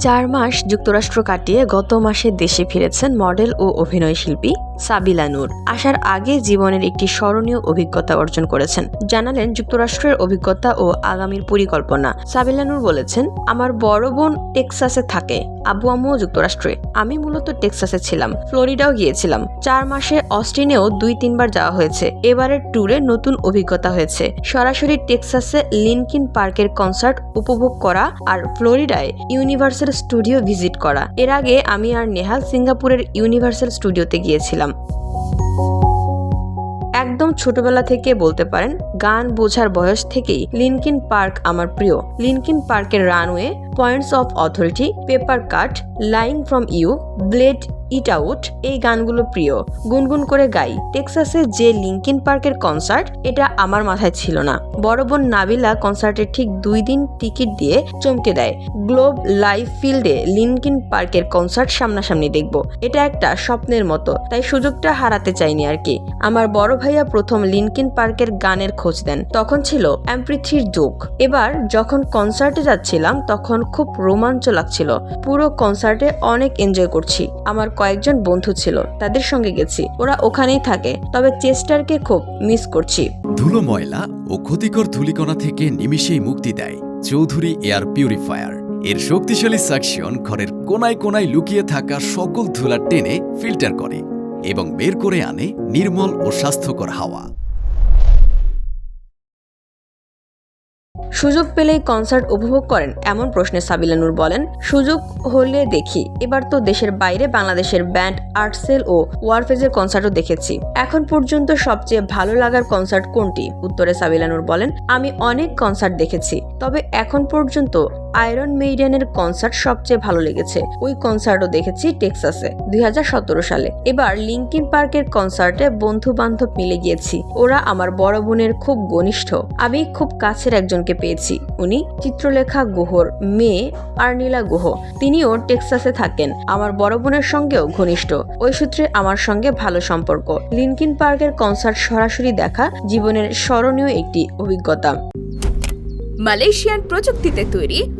চার মাস যুক্তরাষ্ট্র কাটিয়ে গত মাসে দেশে ফিরেছেন মডেল ও অভিনয় শিল্পী সাবিলা নূর। আসার আগে জীবনের একটি স্মরণীয় অভিজ্ঞতা অর্জন করেছেন। জানালেন যুক্তরাষ্ট্রের অভিজ্ঞতা ও আগামীর পরিকল্পনা। সাবিলা নূর বলেছেন, আমার বড় বোন টেক্সাসে থাকে, আব্বু আম্মুও যুক্তরাষ্ট্রে। আমি মূলত টেক্সাসে ছিলাম, ফ্লোরিডাও গিয়েছিলাম। চার মাসে অস্টিনেও দুই তিনবার যাওয়া হয়েছে। এবারের ট্যুরে নতুন অভিজ্ঞতা হয়েছে। সরাসরি টেক্সাসে লিনকিন পার্কের কনসার্ট উপভোগ করা আর ফ্লোরিডায় ইউনিভার্সাল স্টুডিও ভিজিট করা। এর আগে আমি আর নেহাল সিঙ্গাপুরের ইউনিভার্সাল স্টুডিওতে গিয়েছিলাম। একদম ছোটবেলা থেকে বলতে পারেন, গান বোঝার বয়স থেকেই লিনকিন পার্ক আমার প্রিয়। লিনকিন পার্কের runaway points of authority paper cut lying from you bleed it out এই গানগুলো প্রিয়। গুনগুন করে গাই। টেক্সাসে যে লিঙ্কিন পার্কের কনসার্ট, এটা আমার মাথায় ছিল না। বড় বোন নাবিলা কনসার্টের ঠিক দুই দিন টিকিট দিয়ে চমকে দেয়। গ্লোব লাইভ ফিল্ডে লিনকিন পার্কের কনসার্ট সামনাসামনি দেখব। এটা একটা স্বপ্নের মতো, তাই সুযোগটা হারাতে চাইনি আর কি। আমার বড় ভাইয়া প্রথম লিঙ্কিন পার্কের গানের খোঁজ দেন। তখন ছিল অ্যাম্প্রিথ্রির যুগ। এবার যখন কনসার্টে যাচ্ছিলাম, তখন খুব রোমাঞ্চ লাগছিল। পুরো কনসার্টে অনেক এনজয় করছি। আমার কয়েকজন বন্ধু ছিল, তাদের সঙ্গে গেছি। ওরা ওখানেই থাকে, তবে চেস্টারকে খুব মিস করছি। ধুলো ময়লা ও ক্ষতিকর ধূলিকণা থেকে নিমিষেই মুক্তি দেয় চৌধুরী এয়ার পিউরিফায়ার। এর শক্তিশালী সাকশন ঘরের কোনায় কোনায় লুকিয়ে থাকা সকল ধুলা টেনে ফিল্টার করে এবং বের করে আনে নির্মল ও স্বাস্থ্যকর হাওয়া। সুযোগ পেলেই কনসার্ট উপভোগ করেন এমন প্রশ্নে সাবিলানুর বলেন, সুযোগ হলে দেখি। এবার তো দেশের বাইরে বাংলাদেশের ব্যান্ড আর্টসেল ও ওয়ারফেজের কনসার্টও দেখেছি। এখন পর্যন্ত সবচেয়ে ভালো লাগার কনসার্ট কোনটি? উত্তরে সাবিলানুর বলেন, আমি অনেক কনসার্ট দেখেছি। তবে এখন পর্যন্ত আয়রন মেইডেনের কনসার্ট সবচেয়ে ভালো লেগেছে। ওই কনসার্টও দেখেছি টেক্সাসে দুই হাজার সতেরো সালে। এবার লিঙ্কিন পার্কের কনসার্টে বন্ধু বান্ধব মিলে গিয়েছি। ওরা আমার বড় বোনের খুব ঘনিষ্ঠ। আমি খুব কাছের একজনকে পেয়েছি। উনি চিত্রলেখা গুহর মেয়ে আর্নিলা গুহ। তিনিও টেক্সাসে থাকেন। আমার বড় বোনের সঙ্গেও ঘনিষ্ঠ। ওই সূত্রে আমার সঙ্গে ভালো সম্পর্ক। লিঙ্কিন পার্কের কনসার্ট সরাসরি দেখা জীবনের স্মরণীয় একটি অভিজ্ঞতা। মালয়েশিয়ান প্রযুক্তিতে তৈরি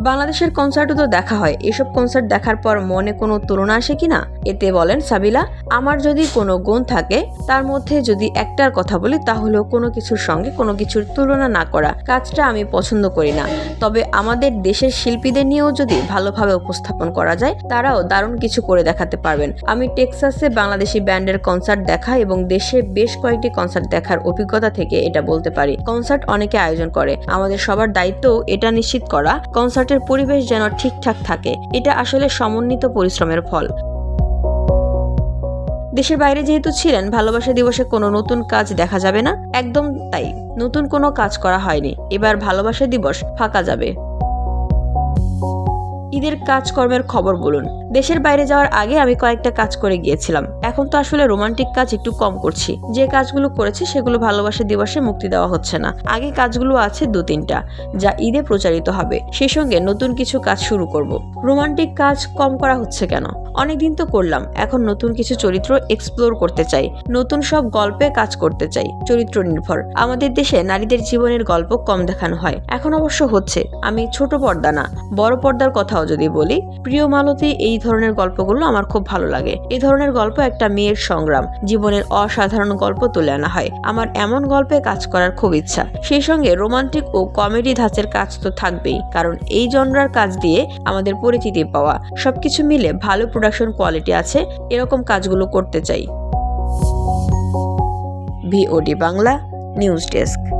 বাংলাদেশের কনসার্টও তো দেখা হয়। এসব কনসার্ট দেখার পর মনে কোনো তুলনা আসে কিনা এতে বলেন সাবিলা, আমার যদি কোনো গুণ থাকে, তার মধ্যে যদি একটার কথা বলি, তাহলেও কোনো কিছুর সঙ্গে কোনো কিছুর তুলনা না করা কাজটা আমি পছন্দ করি না। তবে আমাদের দেশের শিল্পীদের নিয়েও যদি ভালোভাবে উপস্থাপন করা যায়, তারাও দারুণ কিছু করে দেখাতে পারবেন। আমি টেক্সাসে বাংলাদেশি ব্যান্ডের কনসার্ট দেখা এবং দেশে বেশ কয়েকটি কনসার্ট দেখার অভিজ্ঞতা থেকে এটা বলতে পারি। কনসার্ট অনেকে আয়োজন করে। আমাদের সবার দায়িত্ব এটা নিশ্চিত করা। কনসার্টের পরিবেশ যেন ঠিকঠাক থাকে, এটা আসলে সমন্বিত পরিশ্রমের ফল। দেশের বাইরে যেহেতু ছিলেন, ভালোবাসা দিবসে কোনো নতুন কাজ দেখা যাবে না। একদম তাই, নতুন কোনো কাজ করা হয়নি। এবার ভালোবাসা দিবস ফাঁকা যাবে। ঈদের কাজকর্মের খবর বলুন। দেশের বাইরে যাওয়ার আগে আমি কয়েকটা কাজ করে গিয়েছিলাম। এখন তো আসলে রোমান্টিক কাজ একটু কম করছি। যে কাজগুলো করেছি সেগুলো ভালোবাসা দিবসে মুক্তি দেওয়া হচ্ছে না। আগে কাজগুলো আছে দু তিনটা, যা ঈদে প্রচারিত হবে। সেই সঙ্গে নতুন কিছু কাজ শুরু করব। রোমান্টিক কাজ কম করা হচ্ছে কেন? অনেকদিন তো করলাম, এখন নতুন কিছু চরিত্র এক্সপ্লোর করতে চাই। নতুন সব গল্পে কাজ করতে চাই, চরিত্র নির্ভর। আমাদের দেশে নারীদের জীবনের গল্প কম দেখানো হয়। এখন অবশ্য হচ্ছে, আমি ছোট পর্দা না, বড় পর্দার কথাও যদি বলি, প্রিয় মালতী এই ধরনের গল্পগুলো আমার খুব ভালো লাগে। এই ধরনের গল্প একটা মেয়ের সংগ্রাম। জীবনের অসাধারণ গল্প তুলে আনা হয়। আমার এমন গল্পে কাজ করার খুব ইচ্ছা। সেই সঙ্গে রোমান্টিক ও কমেডি ধাঁচের কাজ তো থাকবেই। কারণ এই জনরার কাজ দিয়ে আমাদের পরিচিতি পাওয়া। সবকিছু মিলে ভালো প্রোডাকশন কোয়ালিটি আছে। এরকম কাজগুলো করতে চাই। VOD Bangla news desk